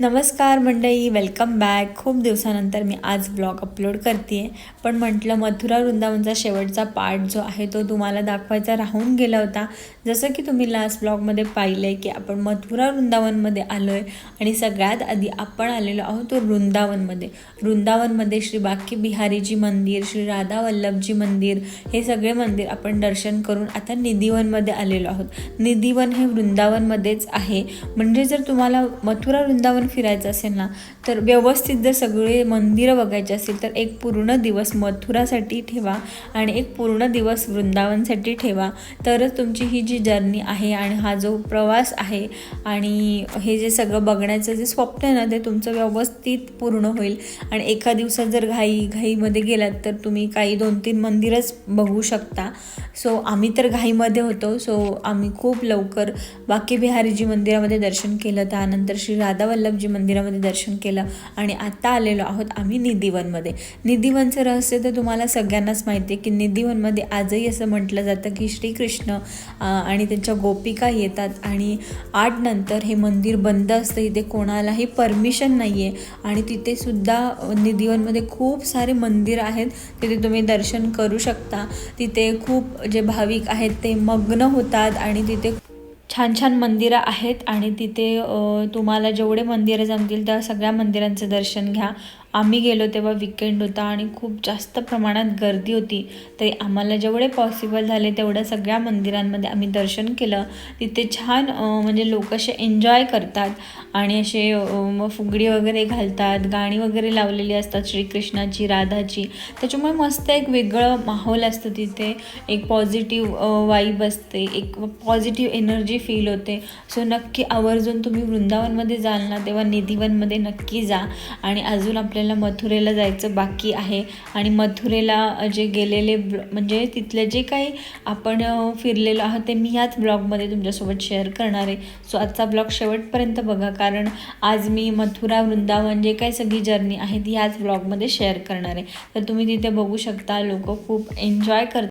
नमस्कार मंडळी welcome back खूप दिवसानंतर मी आज ब्लॉग अपलोड करते आहे पण म्हटलं मथुरा वृंदावनचा शेवटचा पार्ट जो आहे तो तुम्हाला दाखवायचा राहून गेला होता. जसं की तुम्ही लास्ट ब्लॉगमध्ये पाहिलं आहे की आपण मथुरा वृंदावनमध्ये आलो आहे आणि सगळ्यात आधी आपण आलेलो आहोत तो वृंदावनमध्ये. वृंदावनमध्ये श्री बाकी बिहारीजी मंदिर श्री राधा वल्लभजी मंदिर हे सगळे मंदिर आपण दर्शन करून आता निधीवनमध्ये आलेलो आहोत. निधीवन हे वृंदावनमध्येच आहे. म्हणजे जर तुम्हाला मथुरा वृंदावन फिरायचं असेल ना तर व्यवस्थित जर सगळे मंदिरं बघायचे असतील तर एक पूर्ण दिवस मथुरासाठी ठेवा आणि एक पूर्ण दिवस वृंदावनसाठी ठेवा. तरच तुमची ही जी जर्नी आहे आणि हा जो प्रवास आहे आणि हे जे सगळं बघण्याचं जे स्वप्न आहे ना ते तुमचं व्यवस्थित पूर्ण होईल. आणि एका दिवसात जर घाई घाईमध्ये गेलात तर तुम्ही काही दोन तीन मंदिरच बघू शकता. सो आम्ही तर घाईमध्ये होतो. सो आम्ही खूप लवकर बाकी बिहारीजी मंदिरामध्ये दर्शन केलं. त्यानंतर श्री राधा वल्लभजी मंदिरामध्ये दर्शन केलं आणि आत्ता आलेलो आहोत आम्ही निधीवनमध्ये. निधीवनचं रहस्य तर तुम्हाला सगळ्यांनाच माहिती आहे की निधीवनमध्ये आजही असं म्हटलं जातं की श्रीकृष्ण आणि त्यांच्या गोपिका येतात आणि आठ नंतर हे मंदिर बंद असतं. इथे कोणालाही परमिशन नाही आहे आणि तिथे सुद्धा निधीवनमध्ये खूप सारे मंदिर आहेत. तिथे तुम्ही दर्शन करू शकता. तिथे खूप जे भाविक आहेत ते मग्न होतात आणि तिथे छान छान मंदिरं आहेत. आणि तिथे तुम्हाला जेवढे मंदिरं जमतील त्या सगळ्या मंदिरांचं दर्शन घ्या. आम्ही गेलो तेव्हा विकेंड होता आणि खूप जास्त प्रमाणात गर्दी होती. तरी आम्हाला जेवढे पॉसिबल झाले तेवढ्या सगळ्या मंदिरांमध्ये आम्ही दर्शन केलं. तिथे छान म्हणजे लोक असे एन्जॉय करतात आणि असे फुगडी वगैरे घालतात गाणी वगैरे लावलेली असतात श्रीकृष्णाची राधाची. त्याच्यामुळे मस्त एक वेगळं माहोल असतं तिथे. एक पॉझिटिव्ह वाईब असते. एक पॉझिटिव्ह एनर्जी फील होते. सो नक्की आवर्जून तुम्ही वृंदावनमध्ये जाल ना तेव्हा निधीवनमध्ये नक्की जा. आणि अजून आपल्या आपल्याला मथुरेला जायचं बाकी आहे. आणि मथुरेला जे गेलेले ब्ल- म्हणजे तिथले जे काही आपण फिरलेलो आहोत ते मी याच ब्लॉगमध्ये तुमच्यासोबत शेअर करणार आहे. सो आजचा ब्लॉग शेवटपर्यंत बघा. कारण आज मी मथुरा वृंदावन जे काही सगळी जर्नी आहे ती याच ब्लॉगमध्ये शेअर करणार आहे. तर तुम्ही तिथे बघू शकता. लोक खूप एन्जॉय करतात.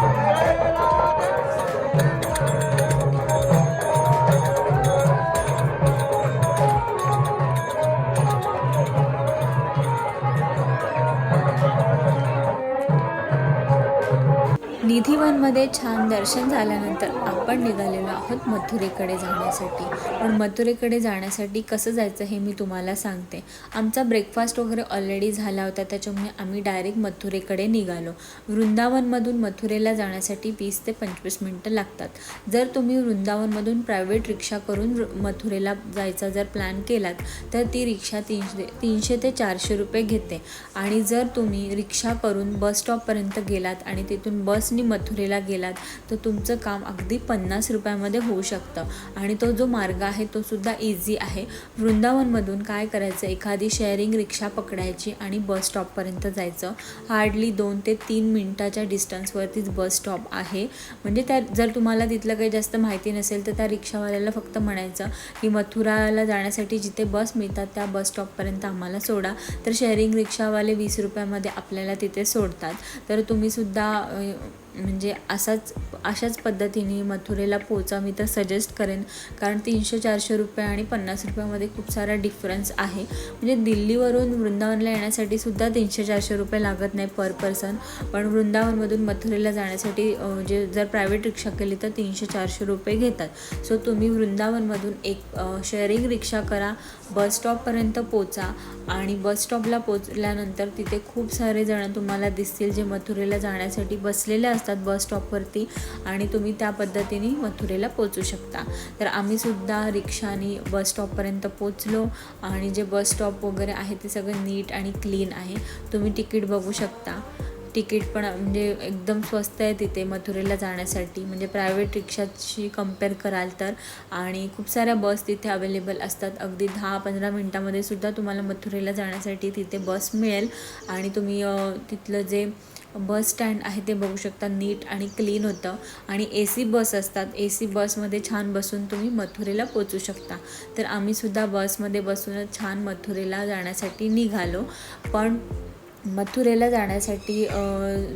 Thank you. निधीवनमध्ये छान दर्शन झाल्यानंतर आपण निघालेलो आहोत मथुरेकडे जाण्यासाठी. पण मथुरेकडे जाण्यासाठी कसं जायचं हे मी तुम्हाला सांगते. आमचा ब्रेकफास्ट वगैरे ऑलरेडी झाला होता त्याच्यामुळे आम्ही डायरेक्ट मथुरेकडे निघालो. वृंदावनमधून मथुरेला जाण्यासाठी वीस ते पंचवीस मिनटं लागतात. जर तुम्ही वृंदावनमधून प्रायव्हेट रिक्षा करून मथुरेला जायचा जर प्लॅन केलात तर ती रिक्षा तीनशे तीनशे ते चारशे रुपये घेते. आणि जर तुम्ही रिक्षा करून बस स्टॉपपर्यंत गेलात आणि तिथून बसनी मथुरेला गेलात तर तुमचं काम अगदी पन्नास रुपयामध्ये होऊ शकतं. आणि तो जो मार्ग आहे तो सुद्धा इझी आहे. वृंदावनमधून काय करायचं? एखादी शेअरिंग रिक्षा पकडायची आणि बस स्टॉपपर्यंत जायचं. हार्डली दोन ते तीन मिनटाच्या डिस्टन्सवरतीच बस स्टॉप आहे. म्हणजे त्या जर तुम्हाला तिथलं काही जास्त माहिती नसेल तर त्या रिक्षावाल्याला फक्त म्हणायचं की मथुराला जाण्यासाठी जिथे बस मिळतात त्या बस स्टॉपपर्यंत आम्हाला सोडा. तर शेअरिंग रिक्षावाले वीस रुपयामध्ये आपल्याला तिथे सोडतात. तर तुम्ही सुद्धा म्हणजे असाच अशाच पद्धतीने मथुरेला पोचा मी तर सजेस्ट करेन. कारण तीनशे चारशे रुपये आणि पन्नास रुपयामध्ये खूप सारा डिफरन्स आहे. म्हणजे दिल्लीवरून वृंदावनला येण्यासाठी सुद्धा तीनशे चारशे रुपये लागत नाही पर पर्सन पण वृंदावनमधून मथुरेला जाण्यासाठी जे जर प्रायव्हेट रिक्षा केली तर तीनशे चारशे रुपये घेतात. सो तुम्ही वृंदावनमधून एक शेअरिंग रिक्षा करा बस स्टॉपपर्यंत पोचा आणि बस स्टॉपला पोचल्यानंतर तिथे खूप सारे जण तुम्हाला दिसतील जे मथुरेला जाण्यासाठी बसलेले असतात. बस स्टॉपवरती आणि तुम्ही त्या पद्धतीने मथुरेला पोचू शकता. तर आम्हीसुद्धा रिक्षाने बस स्टॉपपर्यंत पोचलो आणि जे बस स्टॉप वगैरे आहे ते सगळं नीट आणि क्लीन आहे. तुम्ही तिकीट बघू शकता. तिकीट पण म्हणजे एकदम स्वस्त आहे तिथे मथुरेला जाण्यासाठी. म्हणजे प्रायव्हेट रिक्षाशी कंपेअर कराल तर. आणि खूप साऱ्या बस तिथे अवेलेबल असतात. अगदी दहा पंधरा मिनटामध्ये सुद्धा तुम्हाला मथुरेला जाण्यासाठी तिथे बस मिळेल. आणि तुम्ही तिथलं जे बस स्टँड आहे ते बघू शकता नीट आणि क्लीन होतं. आणि ए सी बस असतात. ए सी बसमध्ये छान बसून तुम्ही मथुरेला पोचू शकता. तर आम्हीसुद्धा बसमध्ये बसूनच छान मथुरेला जाण्यासाठी निघालो. पण मथुरेला जाण्यासाठी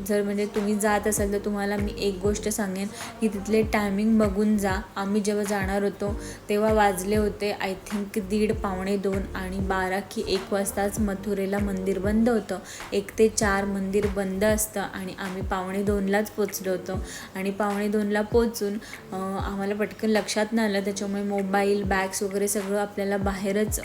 जर म्हणजे तुम्ही जात असाल तर तुम्हाला मी एक गोष्ट सांगेन की तिथले टायमिंग बघून जा. आम्ही जेव्हा जाणार होतो तेव्हा वाजले होते आय थिंक दीड पावणे दोन आणि बारा की एक वाजताच मथुरेला मंदिर बंद होतं. एक ते चार मंदिर बंद असतं आणि आम्ही पावणे दोनलाच पोचलो होतो. आणि पावणे दोनला पोचून आम्हाला पटकन लक्षात नाही आलं. त्याच्यामुळे मोबाईल बॅग्स वगैरे सगळं आपल्याला बाहेरच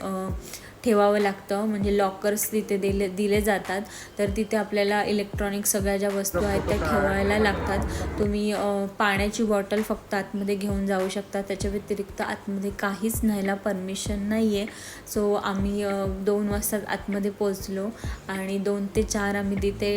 ठेवावं लागतं. म्हणजे लॉकर्स तिथे दिले दिले जातात. तर तिथे आपल्याला इलेक्ट्रॉनिक सगळ्या ज्या वस्तू आहेत त्या ठेवायला लागतात. तुम्ही पाण्याची बॉटल फक्त आतमध्ये घेऊन जाऊ शकता. त्याच्या व्यतिरिक्त आतमध्ये काहीच न्यायला परमिशन नाही आहे सो आम्ही दोन वाजता आतमध्ये पोचलो आणि दोन ते चार आम्ही तिथे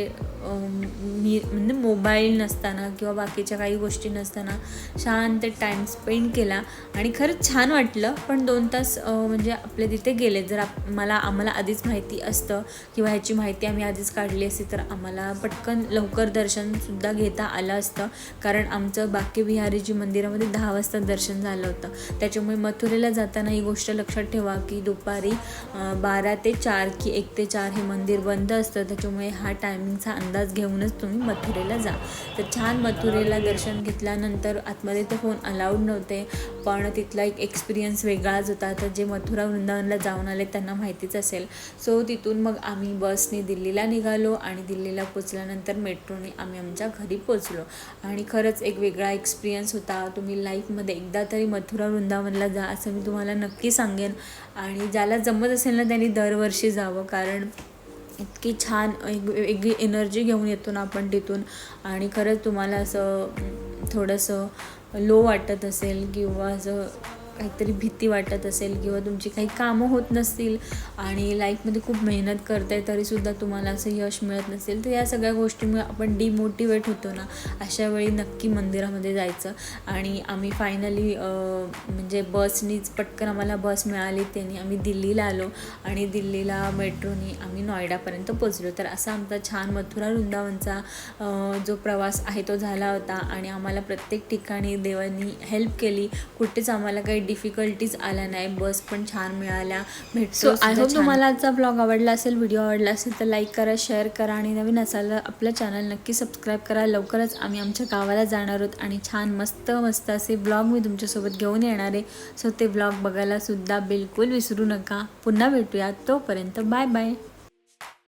मी म्हणजे मोबाईल नसताना किंवा बाकीच्या काही गोष्टी नसताना शांत टाईम स्पेंड केला. आणि खरंच छान वाटलं. पण दोन तास म्हणजे आपले तिथे गेले. जर आप मला आम्हाला आधीच माहिती असतं किंवा ह्याची माहिती आम्ही आधीच काढली असती तर आम्हाला पटकन लवकर दर्शनसुद्धा घेता आलं असतं. कारण आमचं बाकी बिहारीजी मंदिरामध्ये दहा वाजता दर्शन झालं होतं. त्याच्यामुळे मथुरेला जाताना ही गोष्ट लक्षात ठेवा की दुपारी बारा ते चार की एक ते चार हे मंदिर बंद असतं. त्याच्यामुळे हा टायमिंगचा अंदाज घेऊनच तुम्ही मथुरेला जा. तर छान मथुरेला दर्शन घेतल्यानंतर आतमध्ये तर फोन अलाउड नव्हते पण तिथला एक एक्सपिरियन्स वेगळाच होता. तर जे मथुरा वृंदावनला जाऊन आले त्या त्यांना माहितीच असेल. सो तिथून मग आम्ही बसने दिल्लीला निघालो आणि दिल्लीला पोचल्यानंतर मेट्रोने आम्ही आमच्या घरी पोचलो. आणि खरंच एक वेगळा एक्सपिरियन्स होता. तुम्ही लाईफमध्ये एकदा तरी मथुरा वृंदावनला जा असं मी तुम्हाला नक्की सांगेन. आणि ज्याला जमत असेल ना त्यांनी दरवर्षी जावं. कारण इतकी छान एक वेगळी एनर्जी घेऊन येतो ना आपण तिथून. आणि खरंच तुम्हाला असं थोडंसं लो वाटत असेल किंवा असं काहीतरी भीती वाटत असेल किंवा तुमची काही कामं होत नसतील आणि लाईफमध्ये खूप मेहनत करताय तरीसुद्धा तुम्हाला असं यश मिळत नसेल तर या सगळ्या गोष्टीमुळे आपण डिमोटिवेट होतो ना. अशा वेळी नक्की मंदिरामध्ये जायचं. आणि आम्ही फायनली म्हणजे बसनीच पटकन आम्हाला बस मिळाली त्यांनी आम्ही दिल्लीला आलो आणि दिल्लीला मेट्रोनी आम्ही नॉयडापर्यंत पोचलो तर असा आमचा छान मथुरा वृंदावनचा जो प्रवास आहे तो झाला होता आणि आम्हाला प्रत्येक ठिकाणी देवांनी हेल्प केली. कुठेच आम्हाला काही डिफिकल्टीज आल्या नाही बस पण छान मिळाल्या भेटतो So, I hope तुम्हाला आजचा ब्लॉग आवडला असेल व्हिडिओ आवडला असेल तर लाईक करा शेअर करा आणि नवीन असाल आपलं चॅनल नक्की सबस्क्राईब करा. लवकरच आम्ही आमच्या गावाला जाणार आहोत आणि छान मस्त मस्त असे ब्लॉग मी तुमच्यासोबत घेऊन येणार आहे. सो ते ब्लॉग बघायला सुद्धा बिलकुल विसरू नका. पुन्हा भेटूया. तोपर्यंत बाय बाय